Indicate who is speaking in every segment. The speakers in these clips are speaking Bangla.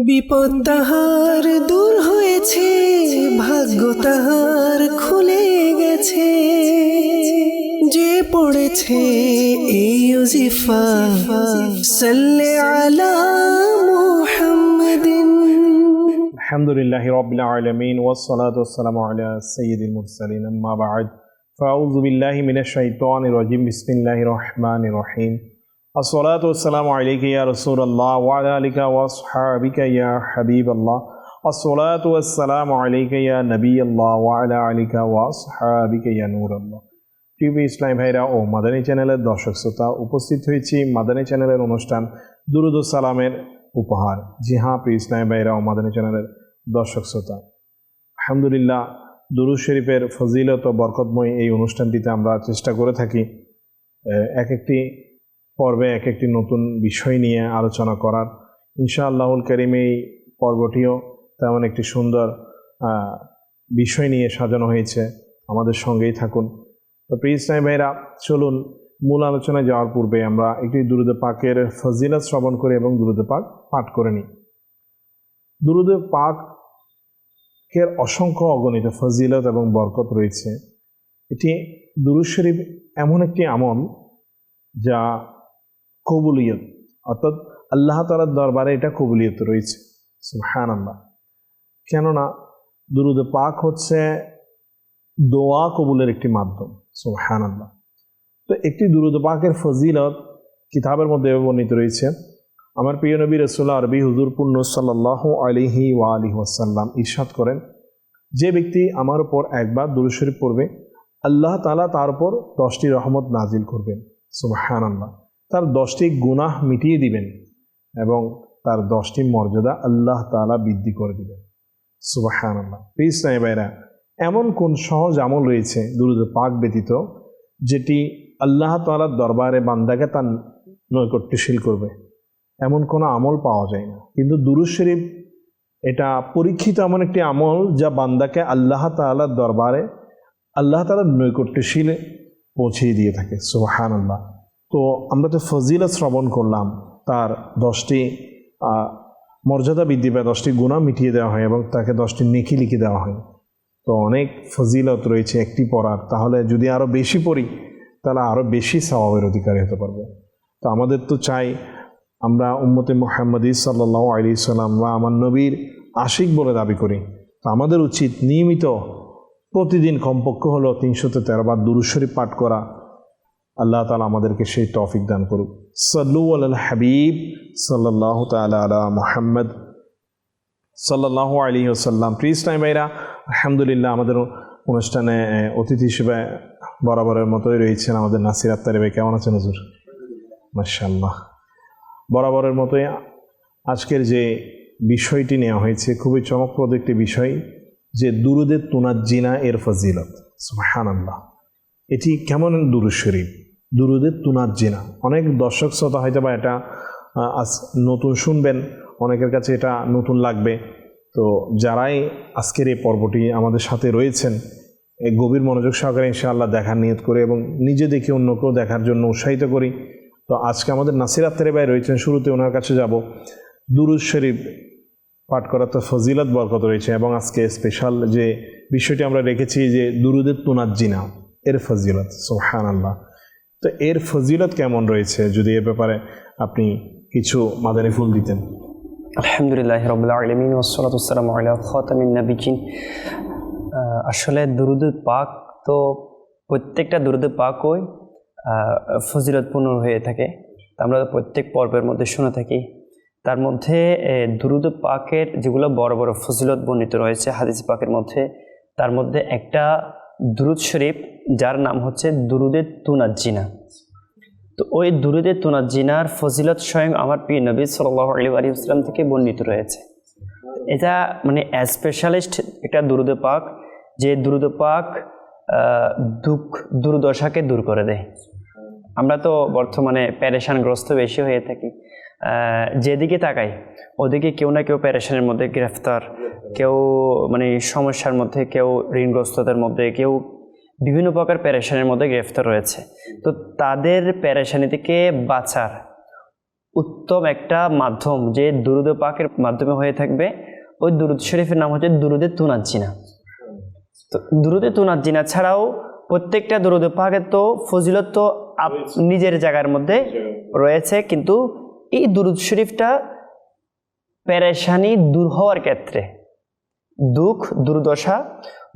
Speaker 1: বিপদ তাহার দূর হয়েছে, ভাগ্য তাহার খুলে গেছে। যে পড়েছে এই ইউজিফা সাল্লে আলা মুহাম্মাদিন।
Speaker 2: আলহামদুলিল্লাহি রাব্বিল আলামিন ওয়াস সালাতু ওয়াস সালামু আলা সাইয়্যিদিল মুরসালিন। আম্মা বা'দ। ফাউযু বিল্লাহি মিনাশ শাইতানির রাজিম। বিসমিল্লাহির রহমানির রহিম। আসসালাতু আসসালামু আলাইকা ইয়া রাসূলুল্লাহ ওয়া আলা আলিকা ওয়া আসহাবিকা ইয়া হাবিবাল্লাহ। আসসালাতু আসসালামু আলাইকা ইয়া নবিয়াল্লাহ ওয়া আলা আলিকা ওয়া আসহাবিকা ইয়া নূরাল্লাহ। টিভি ইসলাম ভাইরা ও মাদানী চ্যানেলের দর্শক শ্রোতা, উপস্থিত হয়েছি মাদানী চ্যানেলের অনুষ্ঠান দুরুদ সালামের উপহার। জি হ্যাঁ প্রিয় ইসলাম ভাইরা ও মাদানী চ্যানেলের দর্শক শ্রোতা। আলহামদুলিল্লাহ, দুরুদ শরীফের ফজিলত ও বরকতময় এই অনুষ্ঠানটিতে আমরা চেষ্টা করে থাকি এক একটি পর্বে এক একটি নতুন বিষয় নিয়ে আলোচনা করার। ইনশা আল্লাহুল করিম এই পর্বটিও তেমন একটি সুন্দর বিষয় নিয়ে সাজানো হয়েছে। আমাদের সঙ্গেই থাকুন। তো প্রিয় ইসলাম ভাইরা চলুন মূল আলোচনায় যাওয়ার পূর্বে আমরা একটি দুরুদে পাকের ফজিলত শ্রবণ করে এবং দুরুদে পাক পাঠ করে নিই। দুরুদে পাকের অসংখ্য অগণিত ফজিলত এবং বরকত রয়েছে। এটি দুরুদ শরীফ এমন একটি আমল যা কবুলিয়ত। অর্থাৎ আল্লাহ তালার দরবারে এটা কবুলিয়ত রয়েছে। হ্যান আল্লাহ কেননা দুরুদ পাক হচ্ছে দোয়া কবুলের একটি মাধ্যম। হ্যান আল্লাহ তো একটি দুরুদ পাকের ফজিলত কিতাবের মধ্যে বর্ণিত রয়েছে। আমার প্রিয় নবী রসুল্লাহ আরবি হুজুর পুণ্য সাল্লাহ আলিহি ওয়া আলিহি ওয়াসাল্লাম ইরশাদ করেন, যে ব্যক্তি আমার উপর একবার দুরুশরীফ পড়বে, আল্লাহ তালা তার উপর দশটি রহমত নাজিল করবেন। সুবাহান আল্লাহ তার দশটি গুনাহ মিটিয়ে দিবেন এবং তার দশটি মর্যাদা আল্লাহ তালা বৃদ্ধি করে দিবেন। সুবাহান আল্লাহ প্লিজ নাই ভাইরা এমন কোন সহজ আমল রয়েছে, দুরুদ পাক ব্যতীত, যেটি আল্লাহ তালার দরবারে বান্দাকে তার নৈকট্যশীল করবে? এমন কোনো আমল পাওয়া যায় না। কিন্তু দুরুদ শরীফ এটা পরীক্ষিত এমন একটি আমল যা বান্দাকে আল্লাহ তালার দরবারে, আল্লাহ তালার নৈকট্যশীল পৌঁছিয়ে দিয়ে থাকে। সুবাহান আল্লাহ তো আমরা তো ফজিলা শ্রবণ করলাম, তার দশটি মর্যাদা বৃদ্ধি পায়, দশটি গুণা মিটিয়ে দেওয়া হয় এবং তাকে দশটি নেকি লিখে দেওয়া হয়। তো অনেক ফজিলত রয়েছে একটি পড়ার, তাহলে যদি আরও বেশি পড়ি, তাহলে আরও বেশি স্বভাবের অধিকারী হতে পারব। তো আমাদের তো চাই আমরা উম্মতে মোহাম্মদ সাল্লাহ আলী সাল্লাম বা আমার নবীর আশিক বলে দাবি করি। তো আমাদের উচিত নিয়মিত প্রতিদিন কমপক্ষ হলো তিনশোতে তেরো বার দুরুশ্বরী পাঠ করা আল্লাহ তালা আমাদেরকে সেই টফিক দান করুক। সাল্লু আল হাবিব সাল্লাহ তালা আলা মোহাম্মদ সাল্লাহ আলী ওসাল্লাম প্লিজ টাইম ভাইরা, আলহামদুলিল্লাহ আমাদের অনুষ্ঠানে অতিথি হিসেবে বরাবরের মতোই রয়েছেন আমাদের নাসির আত্মারি ভাই। কেমন আছেন হুজুর? মার্শাল্লাহ বরাবরের মতোই আজকের যে বিষয়টি নেওয়া হয়েছে, খুবই চমকপ্রদ একটি বিষয়, যে দুরুদের তুনাজ্জিনা এর ফজিলত। সুবহান আল্লাহ এটি কেমন দুরুদ শরীফ? দুরুদের তুনাজ্জিনা অনেক দর্শক শ্রোতা হয়তো বা এটা নতুন শুনবেন, অনেকের কাছে এটা নতুন লাগবে। তো যারাই আজকের এই পর্বটি আমাদের সাথে রয়েছেন এই গভীর মনোযোগ সহকারে ইনশাআল্লাহ দেখার নিয়ত করে এবং নিজে দেখে অন্যকেও দেখার জন্য উৎসাহিত করি। তো আজকে আমাদের নাসির আত্মারে ভাই রয়েছেন, শুরুতে ওনার কাছে যাব। দুরুদ শরীফ পাঠ করার তো ফজিলত বরকত রয়েছে এবং আজকে স্পেশাল যে বিষয়টি আমরা রেখেছি যে দুরুদের তুনাজ্জিনা এর ফজিলত সোহান আল্লাহ তো এর ফজিলত কেমন রয়েছে যদি এ ব্যাপারে আপনি কিছু মাদানী ফুল দিতেন?
Speaker 3: আলহামদুলিল্লাহ রবিল আলমিন ওসলাতাম আল্লাহ খতামিন নবিকিন আসলে দুরুদ পাক তো প্রত্যেকটা দুরুদ পাকই ফজিলতপূর্ণ হয়ে থাকে। আমরা প্রত্যেক পর্বের মধ্যে শুনে থাকি। তার মধ্যে দুরুদ পাকের যেগুলো বড় বড় ফজিলত বর্ণিত রয়েছে হাদিস পাকের মধ্যে, তার মধ্যে একটা দুরুদ শরীফ, যার নাম হচ্ছে দুরুদের তুনাজ্জিনা। তো ওই দুরুদের তুনাজ্জিনার ফজিলত স্বয়ং আমার প্রিয় নবী সাল্লাহ আলী আলী ইসলাম থেকে বর্ণিত রয়েছে। এটা মানে স্পেশালিস্ট একটা দুরুদ পাক, যে দুরুদ পাক দুঃখ, দুর্দশাকে দূর করে দেয়। আমরা তো বর্তমানে প্যারেশানগ্রস্ত বেশি হয়ে থাকি। যেদিকে তাকাই, ওদিকে কেউ না কেউ প্যারেশানের মধ্যে গ্রেফতার কেউ মানে সমস্যার মধ্যে কেউ ঋণগ্রস্ততার মধ্যে কেউ বিভিন্ন প্রকার প্যারেশানের মধ্যে গ্রেফতার রয়েছে। তো তাদের প্যারেশানি থেকে বাঁচার উত্তম একটা মাধ্যম যে দুরুদ পাকের মাধ্যমে হয়ে থাকবে ওই দুরুদ শরীফের নাম হচ্ছে দুরুদে তুনাজ্জিনা। তো দুরুদে তুনাজ্জিনা ছাড়াও প্রত্যেকটা দুরুদ পাকের তো ফজিলত তো আপ- নিজের জায়গার মধ্যে রয়েছে কিন্তু এই দুরুদ শরীফটা প্যারেশানি দূর হওয়ার ক্ষেত্রে দুঃখ, দুর্দশা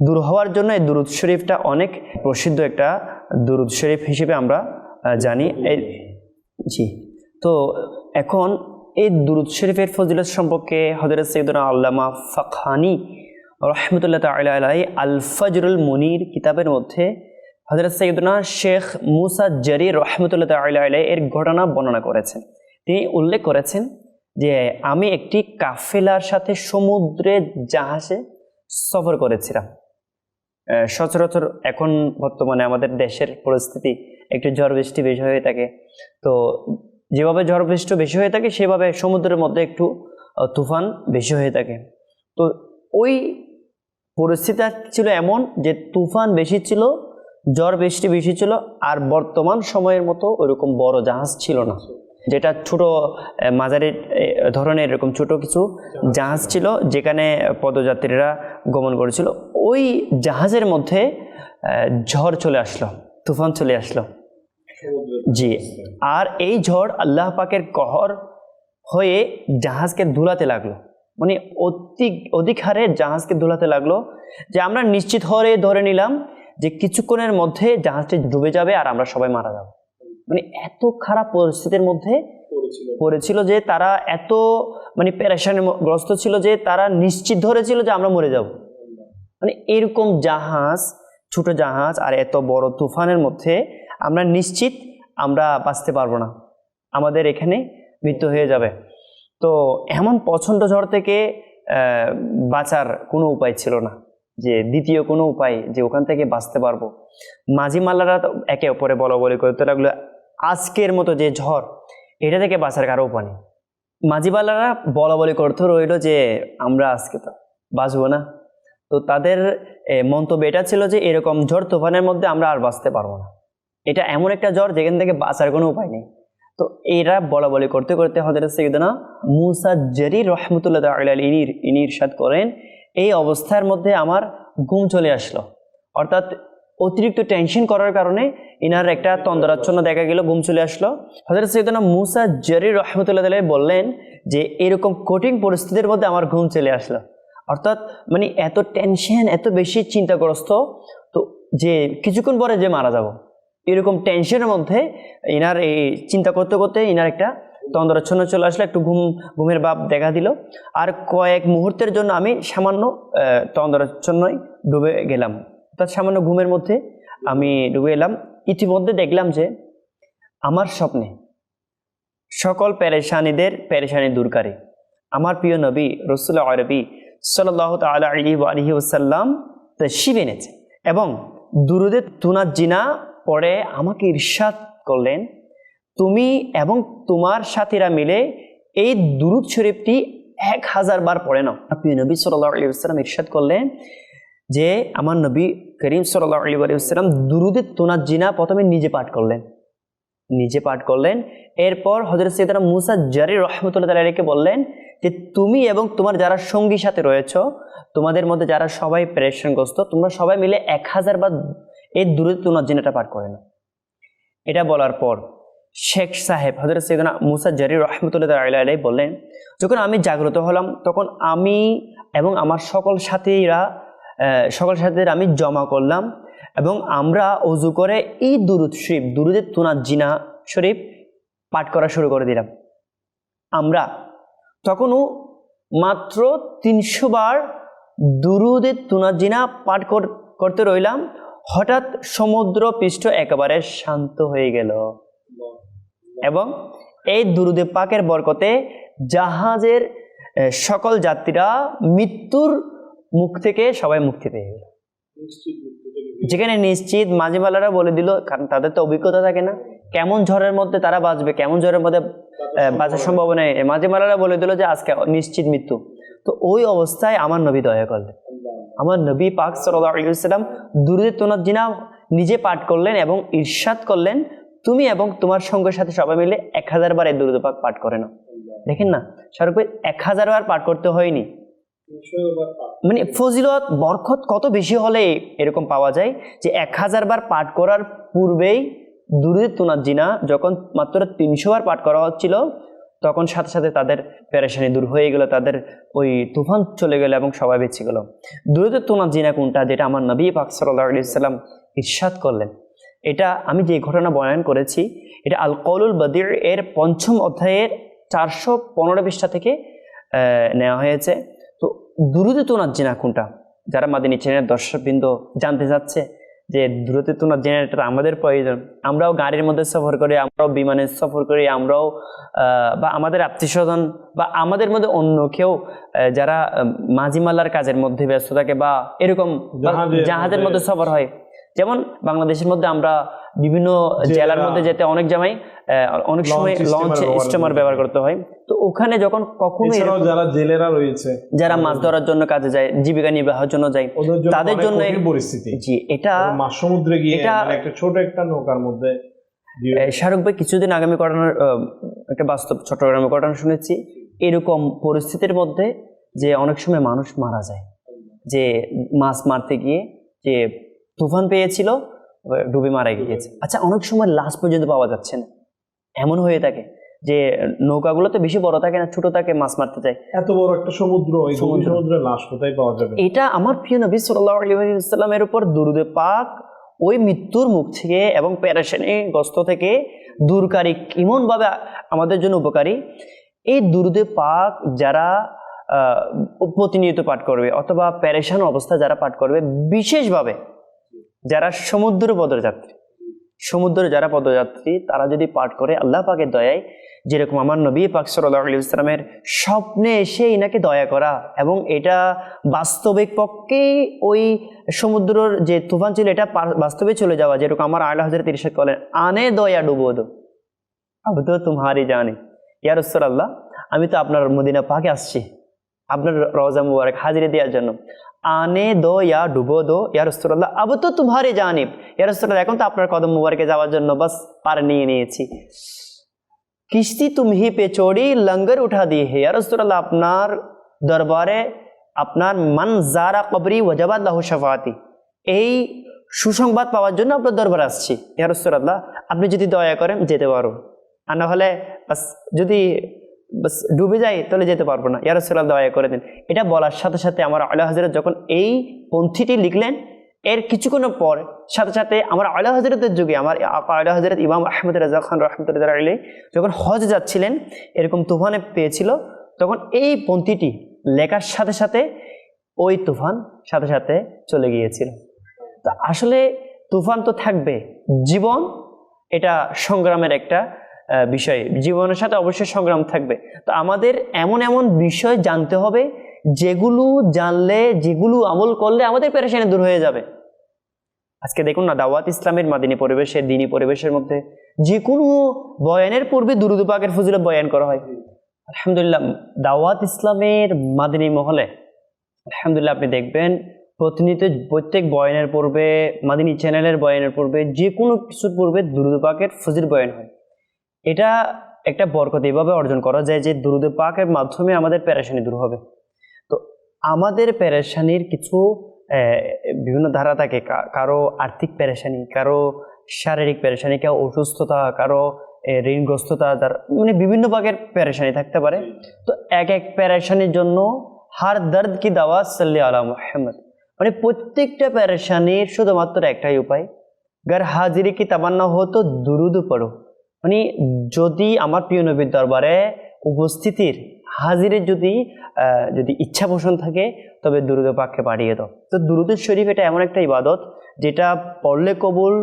Speaker 3: দূর হওয়ার জন্য এই দুরুদ শরীফটা অনেক প্রসিদ্ধ একটা দুরুদ শরীফ হিসেবে আমরা জানি। জি। তো এখন এই দুরুদ শরীফের ফজিলত সম্পর্কে হজরত সৈদুল আল্লামা ফাখানি রহমতুল্লাহ তালা আলাই আল ফজরুল মুনির কিতাবের মধ্যে হজরত সৈয়দনা শেখ মুসা জারি রহমতুল্লাহ তালা আলাই এর ঘটনা বর্ণনা করেছেন। তিনি উল্লেখ করেছেন যে আমি একটি কাফেলার সাথে সমুদ্রে জাহাজে সফর করেছিলাম। সচরাচর এখন বর্তমানে আমাদের দেশের পরিস্থিতি একটু ঝড় বৃষ্টি বেশি হয়ে থাকে। তো যেভাবে ঝড় বৃষ্টি বেশি হয়ে থাকে, সেভাবে সমুদ্রের মধ্যে একটু তুফান বেশি হয়ে থাকে। তো ওই পরিস্থিতি ছিল এমন যে তুফান বেশি ছিল ঝড় বৃষ্টি বেশি ছিল, আর বর্তমান সময়ের মতো ওইরকম বড় জাহাজ ছিল না। যেটা ছোট মাঝারি ধরনের এরকম ছোট কিছু জাহাজ ছিল যেখানে পদযাত্রীরা গমন করেছিল। ওই জাহাজের মধ্যে ঝড় চলে আসলো, তুফান চলে আসলো। জি, আর এই ঝড় আল্লাহ পাকের কহর হয়ে জাহাজকে ধুলাতে লাগল। মানে অতি, অধিক হারে জাহাজকে ধুলাতে লাগল যে আমরা নিশ্চিত হরে ধরে নিলাম যে কিছুক্ষণের মধ্যে জাহাজটি ডুবে যাবে আর আমরা সবাই মারা যাব। মানে এত খারাপ পরিস্থিতির মধ্যে পড়েছিল। যে তারা এত মানে প্যারেশানি গ্রস্ত ছিল যে তারা নিশ্চিত ধরেছিল যে আমরা মরে যাব। মানে এরকম জাহাজ ছোট জাহাজ আর এত বড় তুফানের মধ্যে আমরা নিশ্চিত আমরা বাঁচতে পারব না। আমাদের এখানে মৃত্যু হয়ে যাবে। তো এমন প্রচণ্ড ঝড় থেকে বাঁচার কোনো উপায় ছিল না। যে দ্বিতীয় কোনো উপায় যে ওখান থেকে বাঁচতে পারব। মাঝি মাল্লারা একে অপরে বলা বলি করতে লাগল। আজকের মতো যে ঝড়, এটা থেকে বাঁচার কারও উপায় নেই। মাঝিবালারা বলা বলি করতে রইল যে, আমরা আজকে তো বাঁচবো না। তো তাদের মন্তব্য এটা ছিল যে, এরকম ঝড় তুফানের মধ্যে আমরা আর বাঁচতে পারব না। এটা এমন একটা জ্বর যেখান থেকে বাঁচার কোনো উপায় নেই। তো এরা বলা বলি করতে করতে হজরত সৈয়দনা মুসা জারি রহমতুল্লাহ ইনির ইনি ইরশাদ করেন, এই অবস্থার মধ্যে আমার ঘুম চলে আসলো। অর্থাৎ অতিরিক্ত টেনশন করার কারণে ইনার একটা তন্দ্রাচ্ছন্ন দেখা গেল, ঘুম চলে আসলো। হজরত সৈয়দনা মুসা জারি রহমতুল্লাহ আলাইহি বললেন যে, এরকম কঠিন পরিস্থিতির মধ্যে আমার ঘুম চলে আসলো। অর্থাৎ মানে এত টেনশন এত বেশি চিন্তাগ্রস্ত, তো যে কিছুক্ষণ পরে যে মারা যাব। এরকম টেনশনের মধ্যে ইনার এই চিন্তা করতে করতে ইনার একটা তন্দ্রাচ্ছন্ন চলে আসলো, একটু ঘুম, ঘুমের ভাব দেখা দিল। আর কয়েক মুহূর্তের জন্য আমি সামান্য তন্দ্রাচ্ছন্নই ডুবে গেলাম। অর্থাৎ সামান্য ঘুমের মধ্যে আমি ডুবে এলাম। ইতিমধ্যে দেখলাম যে আমার স্বপ্নে সকল পেরেশানিদের পেরেশানি দূরকারী আমার প্রিয় নবী রসুল্লাহ আরবি সাল্লাহ তালা আলী আলহি ওসাল্লাম এনেছে এবং দুরুদে তুনার জিনা পরে আমাকে ইরশাদ করলেন, তুমি এবং তোমার সাথীরা মিলে এই দুরুদ শরীফটি এক হাজার বার পড়ে নাও। প্রিয় নবী সাল্লাহ আলী আসসালাম ইরশাদ করলেন যে আমার নবী করিম সাল্লাহ আলী আলিয়াল্লাম দুরুদে তুনার জিনা প্রথমে নিজে পাঠ করলেন। নিজে পাঠ করলেন। এরপর হজরত সৈয়দনা মুসা জারি রহমতুল্লাহ তালাকে বললেন যে, তুমি এবং তোমার যারা সঙ্গী সাথে রয়েছ, তোমাদের মধ্যে যারা সবাই প্রেশনগ্রস্ত, তোমরা সবাই মিলে এক হাজার বা এই দূরে তোমার জিনাটা পাঠ করে না এটা বলার পর শেখ সাহেব হজরত সৈয়দনা মুসা জারি রহমতুল্লাহ আলাই বললেন, যখন আমি জাগ্রত হলাম, তখন আমি এবং আমার সকল সাথীরা সকল সাথীদের আমি জমা করলাম এবং আমরা অজু করে এই দুরুদ শরীফ দুরুদের তুনার জিনা শরীফ পাঠ করা শুরু করে দিলাম। আমরা তখনও মাত্র তিনশো বার দুরুদের তুনার জিনা পাঠ কর- করতে রইলাম। হঠাৎ সমুদ্র পৃষ্ঠ একেবারে শান্ত হয়ে গেল এবং এই দুরুদে পাকের বরকতে জাহাজের সকল যাত্রীরা মৃত্যুর মুখ থেকে সবাই মুক্তি পেয়ে গেল। যেখানে নিশ্চিত মাঝিমালারা বলে দিল কারণ তাদের তো অভিজ্ঞতা থাকে না কেমন ঝড়ের মধ্যে তারা বাঁচবে কেমন ঝড়ের মধ্যে বাঁচার সম্ভাবনা মাঝিমালারা বলে দিল যে আজকে নিশ্চিত মৃত্যু। তো ওই অবস্থায় আমার নবী দয়া করলেন। আমার নবী পাক সাল্লাম দুরুদে তোনার জিনা নিজে পাঠ করলেন এবং ঈর্ষাদ করলেন তুমি এবং তোমার সঙ্গের সাথে সবাই মিলে এক হাজার বার এই দুরুদ পাক পাঠ করে নাও। দেখেন না ভাই এক হাজার বার পাঠ করতে হয়নি। মানে ফজিলত, বরকত কত বেশি হলে এরকম পাওয়া যায়? যে এক হাজার বার পাঠ করার পূর্বেই দুরুদ তুনাজিনা যখন মাত্র তিনশো বার পাঠ করা হচ্ছিল, তখন সাথে সাথে তাদের প্যারেশানি দূর হয়ে গেল, তাদের ওই তুফান চলে গেল এবং সবাই বেঁচে গেল। দুরুদ তুনাজিনা কোনটা? যেটা আমার নবী পাক সাল্লাহ আলি সাল্লাম ইরশাদ করলেন। এটা আমি যে ঘটনা বয়ান করেছি, এটা আল কৌলুল বদির এর পঞ্চম অধ্যায়ের চারশো পনেরো পৃষ্ঠা থেকে নেওয়া হয়েছে। তো দুরুদে তোনার জেনা কোনটা? যারা মাদিনী চ্যানেলের দর্শকবৃন্দ জানতে চাচ্ছে যে দূরতে তোনার জেনারেটর আমাদের প্রয়োজন আমরাও গাড়ির মধ্যে সফর করি আমরাও বিমানে সফর করি আমরাও আহ, বা আমাদের আত্মীয়স্বজন বা আমাদের মধ্যে অন্য কেউ যারা মাঝিমাল্লার কাজের মধ্যে ব্যস্ত থাকে বা এরকম
Speaker 2: জাহাজের
Speaker 3: মধ্যে- সফর হয় যেমন বাংলাদেশের মধ্যে আমরা বিভিন্ন জেলার মধ্যে যেতে অনেক জামাই অনেক সময় লঞ্চ স্টিমার ব্যবহার করতে হয়। তো ওখানে যখন কখনো
Speaker 2: যারা জেলেরা রয়েছে
Speaker 3: যারা মাছ ধরার জন্য কাজে যায় জীবিকা নির্বাহের জন্য যায় তাদের জন্য
Speaker 2: পরিস্থিতি।
Speaker 3: জি এটা
Speaker 2: সমুদ্রে গিয়ে মানে একটা ছোট একটা নৌকার মধ্যে
Speaker 3: শাহরুখ ভাই কিছুদিন আগামী ঘটনার একটা বাস্তব চট্টগ্রামে ঘটনা শুনেছি। এরকম পরিস্থিতির মধ্যে যে অনেক সময় মানুষ মারা যায়। যে মাছ মারতে গিয়ে যে তুফান পেয়েছিল ডুবে মারা গিয়েছে। আচ্ছা অনেক সময় লাশ পর্যন্ত পাওয়া যাচ্ছে না। এমন হয়ে থাকে যে নৌকাগুলো তো বেশি বড় থাকে না ছোট থাকে মাছ মারতে যায়
Speaker 2: এত বড় একটা সমুদ্র
Speaker 3: সমুদ্রে।
Speaker 2: লাশ কোথায় পাওয়া যাবে?
Speaker 3: এটা আমার প্রিয় নবী সাল্লাহ উপর দুরুদে পাক ওই মৃত্যুর মুখ থেকে এবং প্যারাশানি গ্রস্ত থেকে দূরকারী ভাবে আমাদের জন্য উপকারী। এই দুরুদে পাক যারা আহ, প্রতিনিয়ত পাঠ করবে অথবা প্যারেশান অবস্থা যারা পাঠ করবে বিশেষভাবে যারা সমুদ্র পদযাত্রী, সমুদ্র যারা পদযাত্রী, তারা যদি পাঠ করে আল্লাহ পাকের দয়ায়, যেরকম আমার নবী পাক সাল্লাহ আলী ইসলামের স্বপ্নে এসে ইনাকে দয়া করা এবং এটা বাস্তবিক পক্ষেই ওই সমুদ্রর যে তুফান ছিল, এটা বাস্তবে চলে যাওয়া, যেরকম আমার আল্লাহ হাজার তিরিশ করেন আনে দয়া ডুবো দো আব তো তোমারই জানে। ইয়ার আল্লাহ আমি তো আপনার মদিনা পাকে আসছি, আপনার রওজা মুবারক হাজিরে দেওয়ার জন্য। আনে দো ইয়া ডুবো দো। ইয়া রসুল্লাহ আব তো তোমারে জানিব। ইয়া রসুল্লাহ এখন তো আপনার কদম মুবারকে যাওয়ার জন্য বাস পার নিয়ে নিয়েছি। কিস্তি তুমি পে চড়ি লঙ্গর উঠা দিয়ে হে। ইয়া রসুল্লাহ আপনার দরবারে আপনার মান জারা কবরি ওয়াজাবাদ লাহু শাফাতি এই সুসংবাদ পাওয়ার জন্য আপনার দরবার আসছি। ইয়া রসুল্লাহ আপনি যদি দয়া করেন, যেতে পারো। আর না হলে যদি ডুবে যাই তাহলে যেতে পারব না। ইয়ার রসুল্লাহ দয়া করে দিন। এটা বলার সাথে সাথে আমার আল্লাহ হাজরত যখন এই পন্থীটি লিখলেন, এর কিছুক্ষণ পর সাথে সাথে আমার আল্লাহ হজরতের যুগে আমার আল্লাহ হজরত ইমাম আহমদ রাজা খান রহমতুল্লাহ আলী যখন হজ যাচ্ছিলেন, এরকম তুফানে পেয়েছিল, তখন এই পন্থীটি লেখার সাথে সাথে ওই তুফান সাথে সাথে চলে গিয়েছিল। তো আসলে তুফান তো থাকবে, জীবন এটা সংগ্রামের একটা বিষয়। জীবনের সাথে অবশ্যই সংগ্রাম থাকবে। তো আমাদের এমন এমন বিষয় জানতে হবে, যেগুলো জানলে, যেগুলো আমল করলে আমাদের পেরেশানি দূর হয়ে যাবে। আজকে দেখুন না, দাওয়াত ইসলামের মাদিনী পরিবেশে দিনী পরিবেশের মধ্যে যে কোনো বয়ানের পূর্বে দুরুদুপাকের ফজিলত বয়ান করা হয়। আলহামদুলিল্লাহ, দাওয়াত ইসলামের মাদিনী মহলে, আলহামদুলিল্লাহ আপনি দেখবেন, প্রতিনিয়ত প্রত্যেক বয়ানের পূর্বে, মাদিনী চ্যানেলের বয়ানের পূর্বে যে কোনো কিছুর পূর্বে দুরুদুপাকের ফজির বয়ান হয়। এটা একটা বরকত এইভাবে অর্জন করা যায় যে দুরুদ পাকের মাধ্যমে আমাদের প্যারেশানি দূর হবে। তো আমাদের প্যারেশানির কিছু বিভিন্ন ধারা থাকে। কারও আর্থিক প্যারেশানি কারও শারীরিক প্যারেশানি কারও অসুস্থতা, কারও ঋণগ্রস্ততা তার মানে বিভিন্ন ভাগের প্যারেশানি থাকতে পারে। তো এক এক প্যারেশানির জন্য হার দর্দ কি দাওয়া? সাল্লি আলা মোহাম্মদ। মানে প্রত্যেকটা প্যারেশানির শুধুমাত্র একটাই উপায়। গার হাজিরি কি তামান্না হতো দুরুদ পড়ো। মানে যদি আমার প্রিয় নবীর দরবারে উপস্থিতির হাজিরের যদি যদি ইচ্ছা পোষণ থাকে, তবে দুরুদ পাককে বাড়িয়ে দাও। তো দুরুদ শরীফ এটা এমন একটা ইবাদত, যেটা পড়লে কবুল,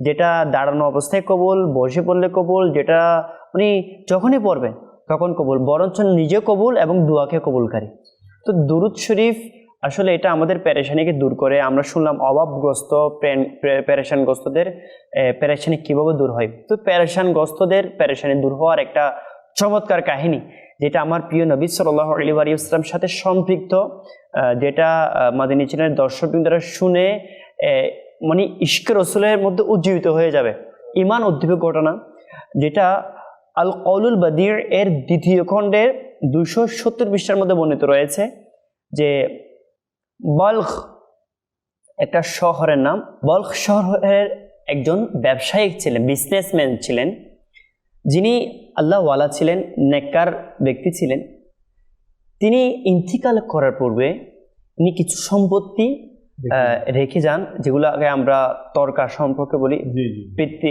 Speaker 3: যেটা দাঁড়ানো অবস্থায় কবুল, বসে পড়লে কবুল, যেটা উনি যখনই পড়বেন, তখন কবুল। বরঞ্চ নিজে কবুল এবং দুয়াকে কবুলকারী। তো দুরুদ শরীফ আসলে এটা আমাদের প্যারেশানিকে দূর করে। আমরা শুনলাম অভাবগ্রস্ত প্যারেশানগ্রস্তদের প্যারেশানি কীভাবে দূর হয়? তো প্যারেশানগ্রস্তদের প্যারেশানি দূর হওয়ার একটা চমৎকার কাহিনী, যেটা আমার প্রিয় নবী সাল্লাহ আলী আলী ইসলাম সাথে সম্পৃক্ত যেটা মাদিনী চ্যানেলের দর্শকবৃন্দরা শুনে মানে ইস্ক রসুলের মধ্যে উজ্জীবিত হয়ে যাবে। ইমান উদ্দীপক ঘটনা, যেটা আল কৌলুল বাদির এর দ্বিতীয় খণ্ডের দুশো সত্তর পৃষ্ঠার মধ্যে বর্ণিত রয়েছে, যে বলখ একটা শহরের নাম। বলখ শহরের একজন ব্যবসায়িক ছিলেন বিজনেসম্যান ছিলেন। যিনি আল্লাহওয়ালা ছিলেন নেককার ব্যক্তি ছিলেন। তিনি ইন্তিকাল করার পূর্বে তিনি কিছু সম্পত্তি রেখে যান। যেগুলো আগে আমরা তর্কা সম্পর্কে বলি পিতৃ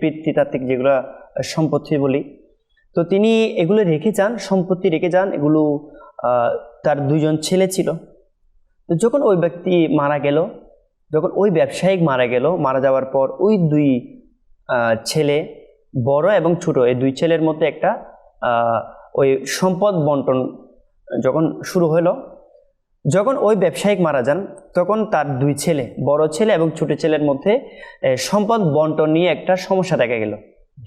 Speaker 3: পিতৃতাত্ত্বিক যেগুলো সম্পত্তি বলি। তো তিনি এগুলো রেখে যান সম্পত্তি রেখে যান। এগুলো তার দুজন ছেলে ছিল। তো যখন ওই ব্যক্তি মারা গেল, যখন ওই ব্যবসায়িক মারা গেল, মারা যাওয়ার পর ওই দুই ছেলে বড় এবং ছোট, এই দুই ছেলের মধ্যে একটা ওই সম্পদ বন্টন যখন শুরু হলো যখন ওই ব্যবসায়িক মারা যান, তখন তার দুই ছেলে, বড় ছেলে এবং ছোট ছেলের মধ্যে সম্পদ বন্টন নিয়ে একটা সমস্যা দেখা গেল।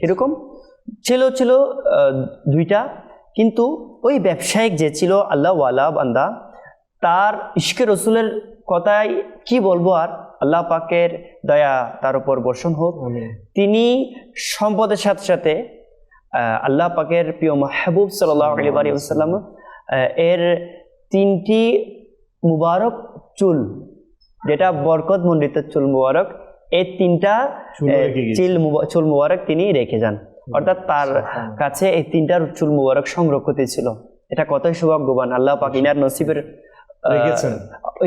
Speaker 3: এরকম ছিল ছিল দুইটা, কিন্তু ওই ব্যবসায়িক যে ছিল, আল্লাহ ওয়ালা বান্দা তার ইশকে রসুলের কথায় কি বলব আর? আল্লাহ পাকের দয়া তার উপর বর্ষণ হোক। তিনি সম্পদের সাথে সাথে আল্লাহ পাকের প্রিয় মাহবুব সাল্লাম এর তিনটি মুবারক চুল যেটা বরকত মণ্ডিত চুল মুবারক এই তিনটা
Speaker 2: চুল।
Speaker 3: চিল মুবা- চুল মুবারক তিনি রেখে যান। অর্থাৎ তার কাছে এই তিনটার চুল মুবারক সংরক্ষিত ছিল। এটা কতই সৌভাগ্যবান আল্লাহ পাক ইনার নসিবের।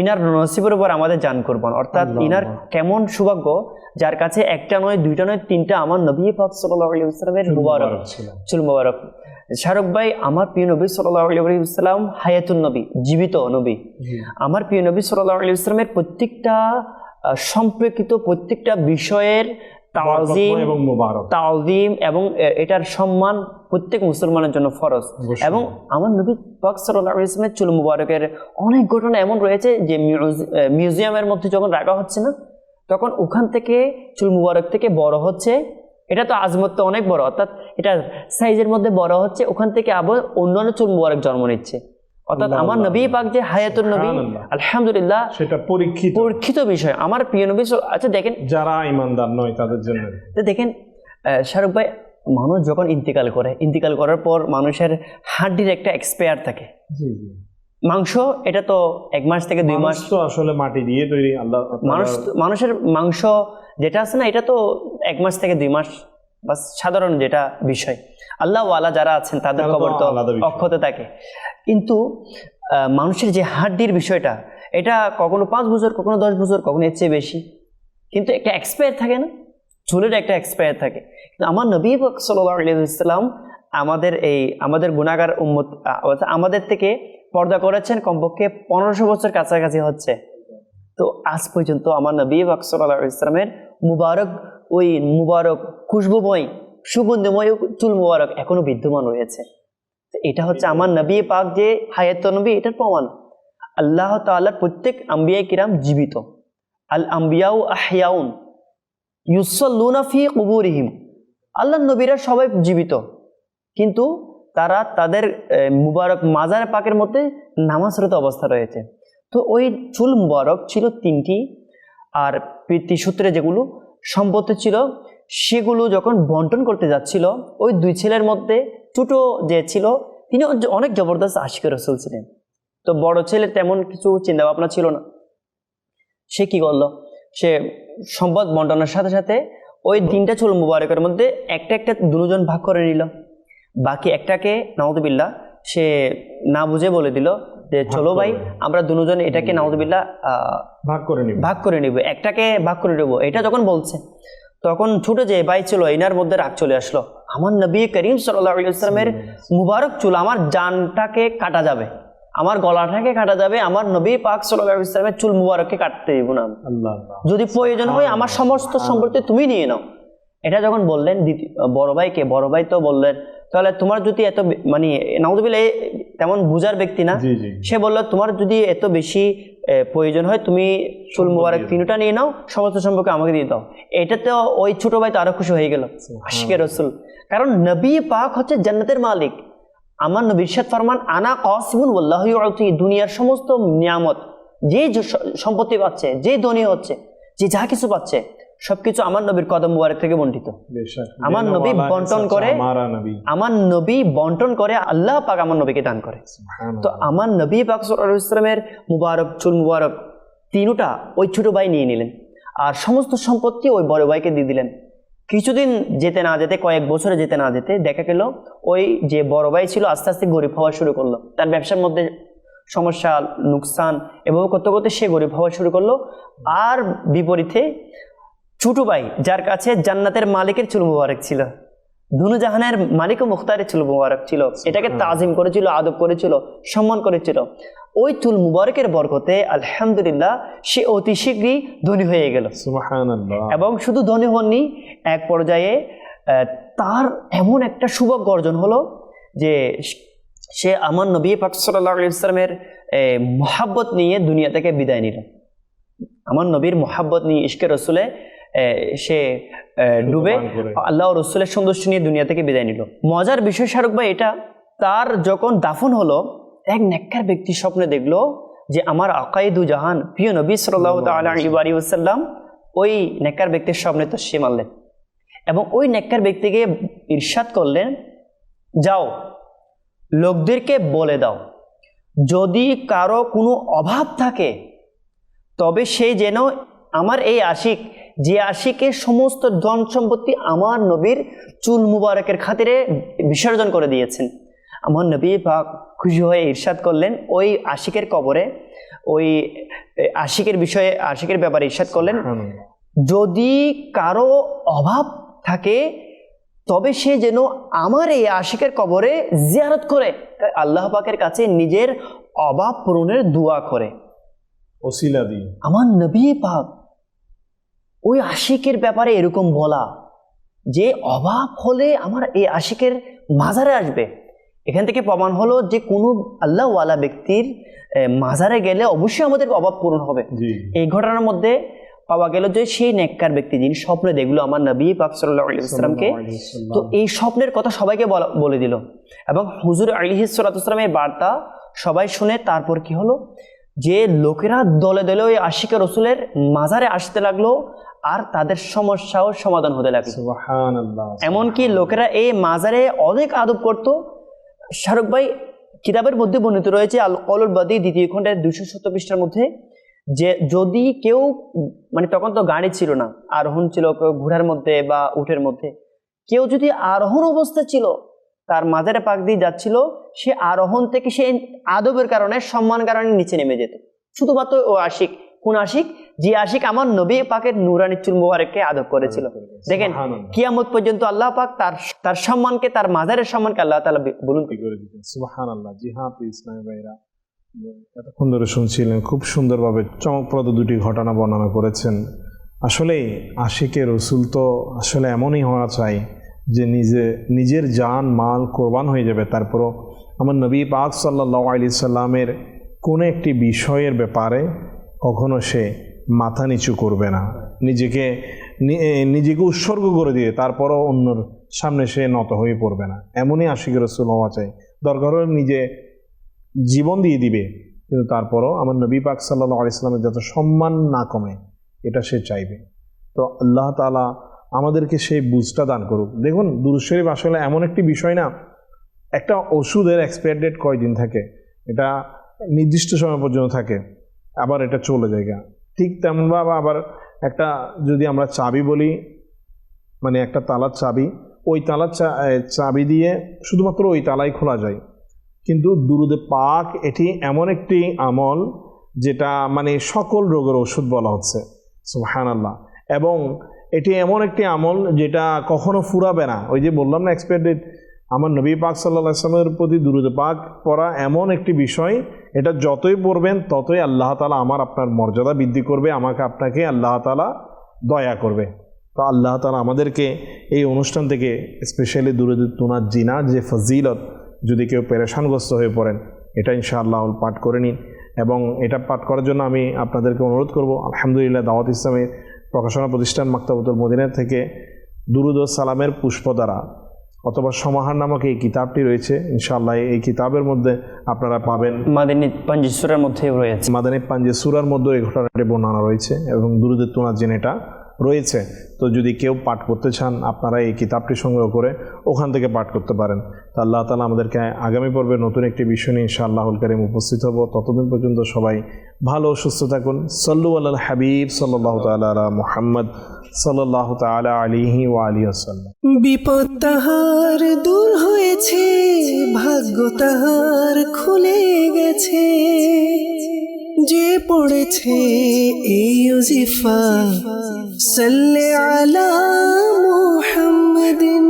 Speaker 3: ইনার নসিবের উপর আমাদের জান করবেন। অর্থাৎ ইনার কেমন সৌভাগ্য যার কাছে একটা নয় দুইটা নয় তিনটা আমার নবী পাক সাল্লাল্লাহু আলাইহি ওয়াসাল্লামের মুবারক। চুল মুবারক। শাহরুখ ভাই আমার প্রিয় নবী সাল্লাল্লাহু আলাইহি ওয়াসাল্লাম হায়াতুন নবী জীবিত নবী। আমার প্রিয় নবী সাল্লাল্লাহু আলাইহি ওয়াসাল্লামের প্রত্যেকটা সম্পর্কিত প্রত্যেকটা বিষয়ের তাওজিম
Speaker 2: এবং
Speaker 3: তাওজিম এবং এটার সম্মান প্রত্যেক মুসলমানের জন্য ফরজ। এবং আমার নবী পাক সাল্লাল্লাহু আলাইহি চুল মুবারকের অনেক ঘটনা এমন রয়েছে যে মিউজি- মিউজিয়ামের মধ্যে যখন রাখা হচ্ছে না তখন ওখান থেকে চুল মুবারক থেকে বড় হচ্ছে এটা তো আজমত তো অনেক বড় অর্থাৎ এটা সাইজের মধ্যে বড় হচ্ছে ওখান থেকে আবার অন্যান্য চুল মুবারক জন্ম নিচ্ছে। অর্থাৎ আমার নবী পাক যে হায়াতুন নবী আলহামদুলিল্লাহ
Speaker 2: সেটা পরীক্ষিত।
Speaker 3: পরীক্ষিত বিষয়। আমার প্রিয় নবী আচ্ছা দেখেন
Speaker 2: যারা ইমানদার নয় তাদের জন্য।
Speaker 3: দেখেন শাহরুখ ভাই মানুষ যখন ইন্তিকাল করে ইন্তিকাল করার পর মানুষের হাড্ডির একটা এক্সপায়ার থাকে।
Speaker 2: জি জি।
Speaker 3: মাংস এটা তো এক মাস থেকে দুই মাস
Speaker 2: তো আসলে মাটি দিয়ে তৈরি আল্লাহ
Speaker 3: মানুষ মানুষের মাংস যেটা আছে না এটা তো এক মাস থেকে দুই মাস বাস সাধারণ যেটা বিষয়। আল্লাহ ওয়ালা যারা আছেন তাদের খবর তো। অক্ষত থাকে। কিন্তু মানুষের যে হাড্ডির বিষয়টা, এটা কখনো পাঁচ বছর, কখনো দশ বছর, কখনো এর চেয়ে বেশি। কিন্তু একটা এক্সপায়ার থাকে না? চুলের একটা এক্সপায়ার থাকে। কিন্তু আমার নবী সাল্লাম আমাদের এই, আমাদের গুণাগার উম্মত আমাদের থেকে পর্দা করেছেন কমপক্ষে পনেরোশো বছর কাছাকাছি হচ্ছে। তো আজ পর্যন্ত আমার নবী সাল্লাহ ইসলামের মুবারক, ওই মুবারক খুশবুময়, সুগন্ধময় চুল মুবারক এখনও বিদ্যমান রয়েছে। এটা হচ্ছে আমার নবী পাক যে হায়াত নবী, এটার প্রমাণ। আল্লাহ তাআলার প্রত্যেক আম্বিয়া কিরাম জীবিত। আল আম্বিয়াউ আহিয়াউন ইউসল্লুনা ফি কুবুরিহিম। আল্লাহ নবীরা সবাই জীবিত। কিন্তু তারা তাদের মুবারক, মাজার পাকের মধ্যে নামাজরত অবস্থা রয়েছে। তো ওই চুল মুবারক ছিল তিনটি, আর পিতৃসূত্রে যেগুলো সম্পত্তি ছিল, সেগুলো যখন বন্টন করতে যাচ্ছিল, ওই দুই ছেলের মধ্যে ছোট যে ছিল তিনি অনেক জবরদস্ত আশিকের রসুল ছিলেন। তো বড় ছেলে তেমন কিছু চিন্তা ভাবনা ছিল না। সে কি করল? সে সম্পদ বন্টনের সাথে সাথে ওই দিনটা চুল মুবারকের মধ্যে একটা একটা দুজন ভাগ করে নিল। বাকি একটাকে নাউদুবিল্লাহ সে না বুঝে বলে দিল যে চলো ভাই আমরা দুজন এটাকে আহ,
Speaker 2: ভাগ করে নিব।
Speaker 3: ভাগ করে নিব। একটাকে ভাগ করে নেব। এটা যখন বলছে তখন ছোট যে ভাই ছিল এনার মধ্যে রাগ চলে আসলো। আমার নবী করিম সাল্লামের মুবারক চুল আমার জানটাকে কাটা যাবে আমার গলাটাকে কাটা যাবে আমার নবী পাক সাল্লাহ ইসলামের চুল মুবারককে কাটতে দিব না। যদি প্রয়োজন হয় আমার সমস্ত সম্পত্তি তুমি নিয়ে নাও। এটা যখন বললেন বড় ভাইকে বড় ভাই তো বললেন তাহলে তোমার যদি এত মানে নাউদুবিল্লাহ তেমন বুঝার ব্যক্তি না। সে বলল তোমার যদি এত বেশি প্রয়োজন হয় তুমি চুল মুবারক তিনটা নিয়ে নাও সমস্ত সম্পর্কে আমাকে দিয়ে দাও। এটাতে ওই ছোট ভাই তো আরও খুশি হয়ে গেল। আশিকে রসুল। কারণ নবী পাক হচ্ছে জান্নাতের মালিক। আমার নবীর ইরশাদ ফরমান আনা কাসিমুন বল্লাহ দুনিয়ার সমস্ত নিয়ামত যে সম্পত্তি পাচ্ছে যে ধনী হচ্ছে যে যা কিছু পাচ্ছে সবকিছু আমার নবীর কদম মুবারক থেকে বন্টিত আমার নবী বন্টন করে-
Speaker 2: আমার নবী।
Speaker 3: বন্টন করে আল্লাহ পাক আমার নবীকে দান করে। তো আমার নবী পাক ইসলামের মুবারক চুল মুবারক তিনটা ওই ছোট ভাই নিয়ে নিলেন। আর সমস্ত সম্পত্তি ওই বড় ভাইকে দিয়ে দিলেন। কিছুদিন যেতে না যেতে কয়েক বছরে যেতে না যেতে দেখা গেল ওই যে বড় ভাই ছিল আস্তে আস্তে গরিব হওয়া শুরু করল। তার ব্যবসার মধ্যে সমস্যা নুকসান এভাবে করতে করতে সে গরিব হওয়া শুরু করল। আর বিপরীতে ছোট ভাই যার কাছে জান্নাতের মালিকের চুল মুবারক ছিল। দুনু জাহানের মালিক ও মুখতারের চুল মুবারক ছিল। এটাকে তাজিম করেছিল আদব করেছিল সম্মান করেছিল। ওই চুল মুবারকের বরকতে আলহামদুলিল্লাহ সে অতি শীঘ্রই ধনী হয়ে গেল। এবং শুধু ধনী হননি এক পর্যায়ে তার এমন একটা শুভক গর্জন হলো যে সে আমার নবী পাক সাল্লাল্লাহু আলাইহি ইসলামের মহাব্বত নিয়ে দুনিয়া থেকে বিদায় নিল। আমার নবীর মহাব্বত নিয়ে ইশকে রসুলে সে ডুবে আল্লাহ রসুলের সন্তুষ্টি নিয়ে দুনিয়া থেকে বিদায় নিল। মজার বিষয় শাহরুখ ভাই এটা তার যখন দাফন হলো এক নেককার ব্যক্তি স্বপ্নে দেখল যে আমার আকাইদু জাহান প্রিয় নবী সাল্লাহ তাল্লাম ওই নেককার ব্যক্তির স্বপ্নে তো সে মারলেন। এবং ওই নেককার ব্যক্তিকে ইরশাদ করলেন যাও লোকদেরকে বলে দাও যদি কারও কোনো অভাব থাকে তবে সে যেন আমার এই আশিক যে আশিকের সমস্ত ধন সম্পত্তি আমার নবীর চুল মুবারকের খাতিরে বিসর্জন করে দিয়েছেন। আমার নবী পাক খুশি হয়ে ইরশাদ করলেন ওই আশিকের কবরে ওই আশিকের বিষয়ে আশিকের ব্যাপারে ইরশাদ করলেন। যদি কারও অভাব থাকে তবে সে যেন আমার এই আশিকের কবরে জিয়ারত করে। আল্লাহ পাকের কাছে নিজের অভাব পূরণের দোয়া করে।
Speaker 2: ওসিলা দিয়ে।
Speaker 3: আমার নবী পাক ওই আশিকের ব্যাপারে এরকম বলা যে অভাব হলে আমার এই আশিকের মাজারে আসবে। এখান থেকে প্রমাণ হলো যে কোনো আল্লাহওয়ালা ব্যক্তির মাজারে গেলে অবশ্যই আমাদের অভাব পূরণ হবে। এই ঘটনার মধ্যে পাওয়া গেল যে সেই নেককার ব্যক্তি যিনি স্বপ্নে দেখল আমার নবী পাক। তো এই স্বপ্নের কথা সবাইকে বলা- দিল। এবং হুজুর আলিহিসালামের বার্তা সবাই শুনে তারপর কি হলো? যে লোকেরা দলে দলে ওই আশিকা রসুলের মাজারে আসতে লাগল আর তাদের সমস্যাও সমাধান হতে লাগল। এমনকি লোকেরা এই মাজারে অনেক আদব করত। শাহরুখ ভাই কিতাবের মধ্যে বর্ণিত রয়েছে আল কলুল বাদী দ্বিতীয় খণ্ডের দুইশো সত্তর পৃষ্ঠার মধ্যে যে যদি কেউ মানে তখন তো গাড়ি ছিল না আরোহণ ছিল কেউ ঘোড়ার মধ্যে বা উঠের মধ্যে। কেউ যদি আরোহণ অবস্থা ছিল তার মাজারে পাক দিয়ে যাচ্ছিল সে আরোহণ থেকে সে আদবের কারণে সম্মান কারণে নিচে নেমে যেত। শুধুমাত্র ও আশিক কোন আশিক? যে আশিক আমার নবী পাকের নুরানি চুল মুবারককে আদব করেছিল। দেখেন। কিয়ামত পর্যন্ত আল্লাহ পাক তার তার সম্মানকে তার মাজারের সম্মানকে আল্লাহ তাআলা বি- বলুন
Speaker 2: করে দিতেন? সুবাহান আল্লাহ জি হ্যাঁ ইসলামী ভাইরা এতক্ষণ ধরে শুনছিলেন খুব সুন্দরভাবে চমকপ্রদ দুটি ঘটনা বর্ণনা করেছেন। আসলে আশিকে রসুল তো আসলে এমনই হওয়া চাই যে নিজে নিজের জান মাল কোরবান হয়ে যাবে। তারপরও আমার নবী পাক সাল্লাহ আলি সাল্লামের কোনো একটি বিষয়ের ব্যাপারে কখনো সে মাথা নিচু করবে না। নিজেকে নিজেকে উৎসর্গ করে দিয়ে তারপরও অন্যর সামনে সে নত হয়ে পড়বে না। এমনই আশিক রসুল হওয়া চাই। দরকার হলে নিজে জীবন দিয়ে দিবে, কিন্তু তারপরও আমার নবী পাক সাল্লাহ আলাইসলামের যত সম্মান না কমে, এটা সে চাইবে। তো আল্লাহ তালা আমাদেরকে সেই বুঝটা দান করুক। দেখুন দুরুশরীফ আসলে এমন একটি বিষয় না, একটা ওষুধের এক্সপায়ার ডেট কয়দিন থাকে? এটা নির্দিষ্ট সময় পর্যন্ত থাকে। আবার এটা চলে যায়। ঠিক তেমনভাবে আবার একটা যদি আমরা চাবি বলি মানে একটা তালার চাবি, ওই তালার চাবি দিয়ে শুধুমাত্র ওই তালাই খোলা যায়। কিন্তু দুরুদে পাক এটি এমন একটি আমল যেটা মানে সকল রোগের ওষুধ বলা হচ্ছে সুহান আল্লাহ এবং এটি এমন একটি আমল যেটা কখনো ফুরাবে না। ওই যে বললাম না এক্সপায়ার ডেট আমার নবী পাক আসলামের প্রতি দুরুদে পাক পড়া এমন একটি বিষয়, এটা যতই পড়বেন, ততই আল্লাহ তালা আমার আপনার মর্যাদা বৃদ্ধি করবে, আমাকে আপনাকে আল্লাহ তালা দয়া করবে। তো আল্লাহ তালা আমাদেরকে এই অনুষ্ঠান থেকে স্পেশালি দুরুদ জিনা, যে ফজিলত, যদি কেউ পেরেশানগ্রস্ত হয়ে পড়েন, এটা ইনশাআল্লাহ পাঠ করে নিন। এবং এটা পাঠ করার জন্য আমি আপনাদেরকে অনুরোধ করব, আলহামদুলিল্লাহ দাওয়াত ইসলামের প্রকাশনা প্রতিষ্ঠান মাক্তাবতুল মদিনা থেকে দুরুদ সালামের পুষ্প দ্বারা অথবা সমাহার নামক এই কিতাবটি রয়েছে ইনশাআল্লাহ এই কিতাবের মধ্যে আপনারা পাবেন।
Speaker 3: মাদিনী পাঞ্জিসুরের মধ্যে রয়েছে।
Speaker 2: মাদানী পাঞ্জে সুরার মধ্যে এই ঘটনাটি বর্ণনা রয়েছে এবং দুরুদের তোনার জেন এটা রয়েছে। তো যদি কেউ পাঠ করতে চান আপনারা এই কিতাবটি সংগ্রহ করে ওখান থেকে পাঠ করতে পারেন। তো আল্লাহ তালা আমাদেরকে আগামী পর্বে নতুন একটি বিষয় নিয়ে ইনশাআল্লাহুল করিম উপস্থিত হব। ততদিন পর্যন্ত সবাই ভালো, সুস্থ থাকুন। সল্লু আল্লাহ হাবিব সাল্লাহ তালা মুহাম্মদ সাল্লাহ তালা আলিহি ও আলী আসাল্লাম
Speaker 1: বিপদ তাহার দূর হয়েছে, ভাগ্য তাহার খুলে গেছে। যে পড়েছে এই ওজিফা, সাল্লে আলা মুহাম্মাদিন।